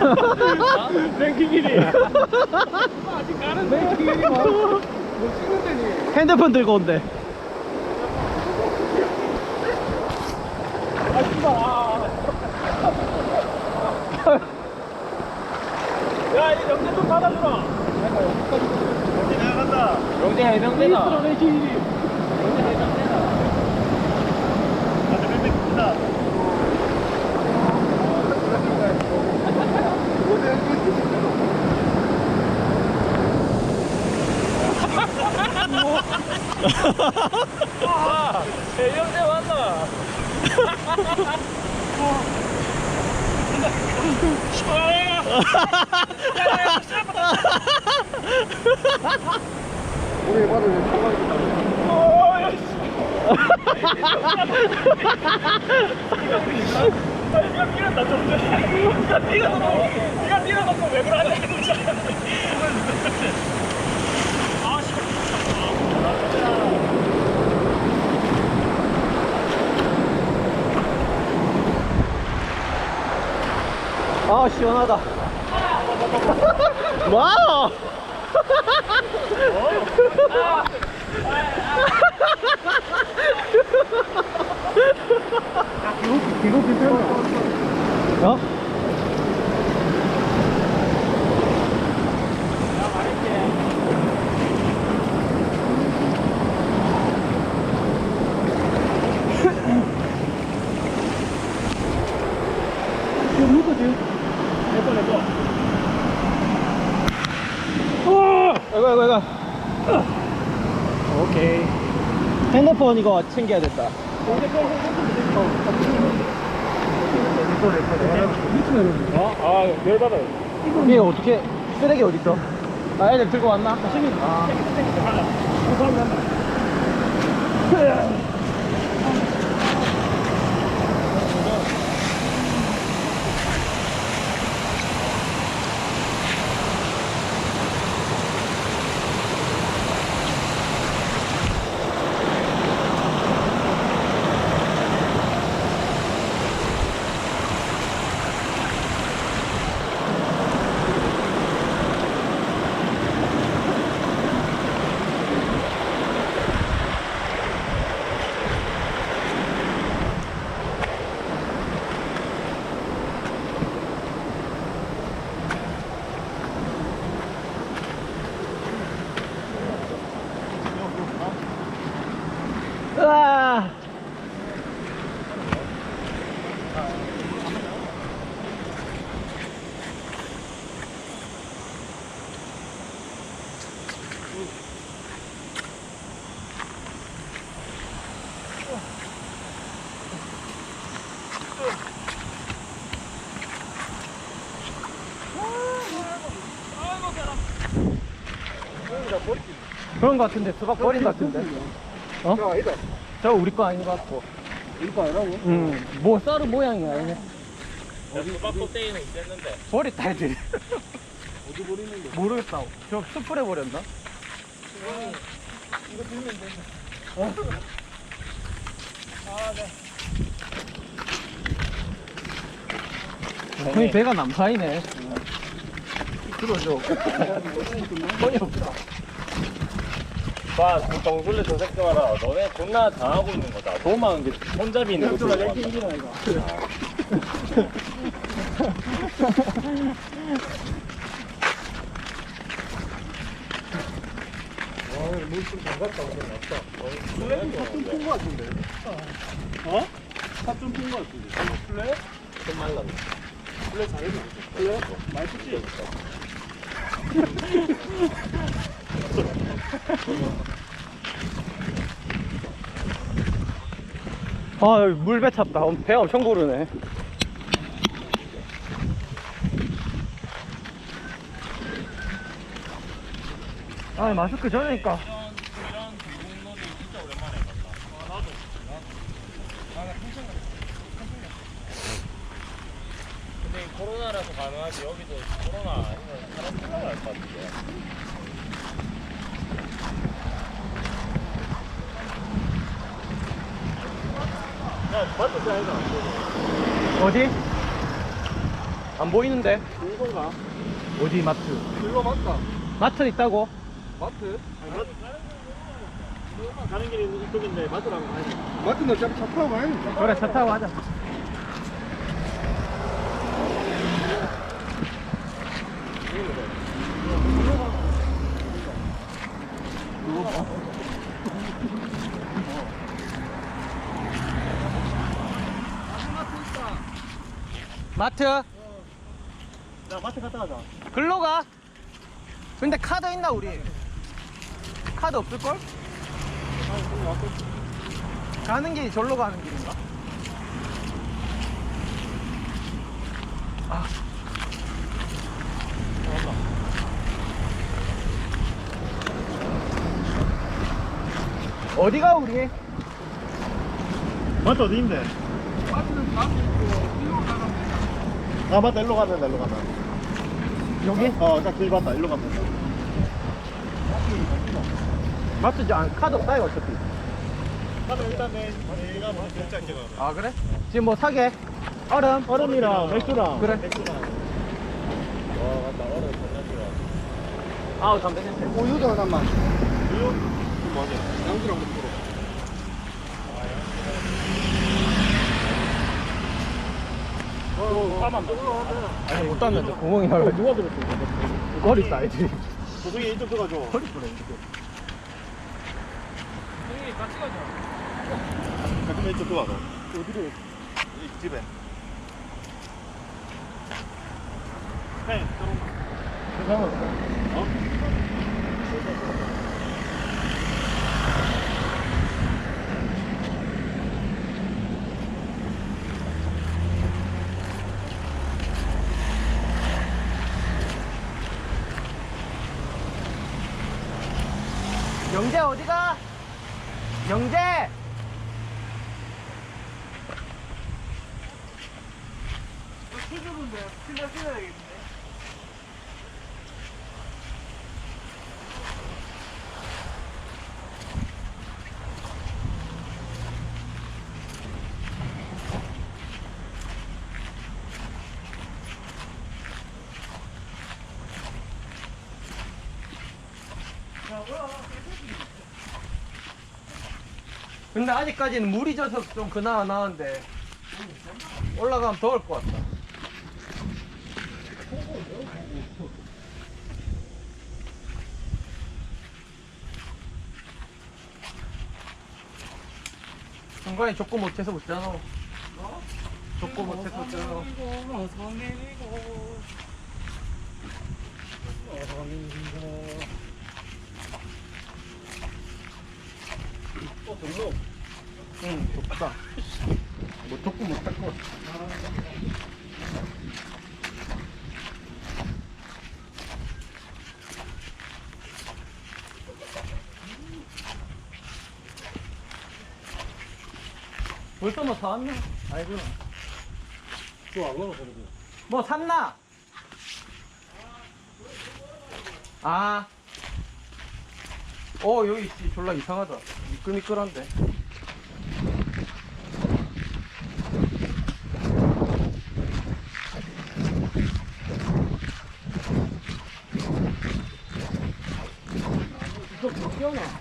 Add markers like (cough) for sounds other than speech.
랭킹 1위. 아직 가는 랭킹 1위 뭐. 못 찍는다니. 핸드폰 들고 온대. 아, 씨발. 아. 야, 이 영재 좀 받아주라. 영재 나간다. 영재 해병대다. 스트로 랭킹 1위. 영재 해병대다. 아, 저 백 크다. 아, 해병대 왔나? 우리 바로 니가 뛰었다 좀. 니가 뛰어서 니가 뛰어서 왜 그러냐 진짜. 아 씨. 아, 시원하다. (laughs) 와우! (laughs) 이거 괜찮아. 어? 이거 누구 지금? 내꺼 내꺼. 이거, 이거. 오케이. 핸드폰 이거 챙겨야겠다. 어? 아 열받아. 이게 어떻게, 쓰레기 어딨어? 아, 애들 들고 왔나? 아. 으아! 그런 거 같은데 수박 버린 거 같은데 어? 야. 저 우리 거 아닌 것 같고 이거 아니라고? 응, 뭐 썰은 모양이 아니네 수박 껍데기는 있었는데. 버렸다 애들이 어디 버리는데? 모르겠다 저 숯불에 버렸나? 어? 형이 배가 남사이네 들어줘 (laughs) 거의 없다 봐, 그 동술래 저 새끼 봐라. 너네 존나 당하고 있는 거다. 도망 게 손잡이 있는 거 들고 왔다. 물좀 담갔다 오늘 왔다. 플레이 사좀 푼 거 같은데? 어? 사좀 푼거 같은데? 플레이? 좀 말랐네. 플레이 잘했나? 플레이? 푸지? 아, 물배 찼다. 배 엄청 고르네. 아, 마스크 전이니까. 코로나라서 가능하지. 여기도 코로나 아니면 사람 올라갈 것 같은데. 야, 맞다, 저 아니다. 어디? 안 보이는데? 이건가? 어디 마트? 일로 맞다. 마트 있다고? 마트? 아니, 마트 가는 길이 이쪽인데 마트라고 가야지. 마트는 어차피 차 타고 가야 돼. 그래 차 타고 가자 마트 야, 마트 갔다 가자. 글로 가 근데 카드 있나 우리 카드 없을걸? 가는 길이 절로 가는 길인가? 아. 어디가 우리? 마트 어디인데? 마트는 되잖 아. 아, 맞다. 일로 가면 일로 가면. 여기? 어, 딱길 봤다. 일로 가면. 맞지? 안 카드 없다 이거 어차피 가면 일단 내, 내가 뭐 결제할게, 그러면. 아 그래? 지금 뭐 사게? 얼음? 얼음이랑 맥주랑. 그래. 맥주랑. 와, 맞다. 얼음 존나 싫어. 아우 담배 냄새 우유도 하나만. 우유? 이거 뭐지? 양주랑 먹고. 어, 까만 거. 아니 못 땄는데 구멍이 나가 누가 들었어? 머리 따야지 조승이 이쪽 들어가줘. 머리 뿌려 이렇게 가끔 이쪽 들어가줘. 어디로? 이 집에. 네, 들어온다. 어? 영재 어디가? 영재! 근데 아직까지는 물이 져서 좀 그나마 나은데 올라가면 더울 것 같다. 중간에 족구 못해서 못잖아. 족구 못해서 못잖아. 응, 좁다. 뭐 족구 못할 것 같아. 벌써 뭐 사왔나? 아이고. 또안 걸어, 그래도. 뭐 샀나? 아. 어, 여기 씨, 졸라 이상하다. 미끌미끌한데. 이거 몇 개나?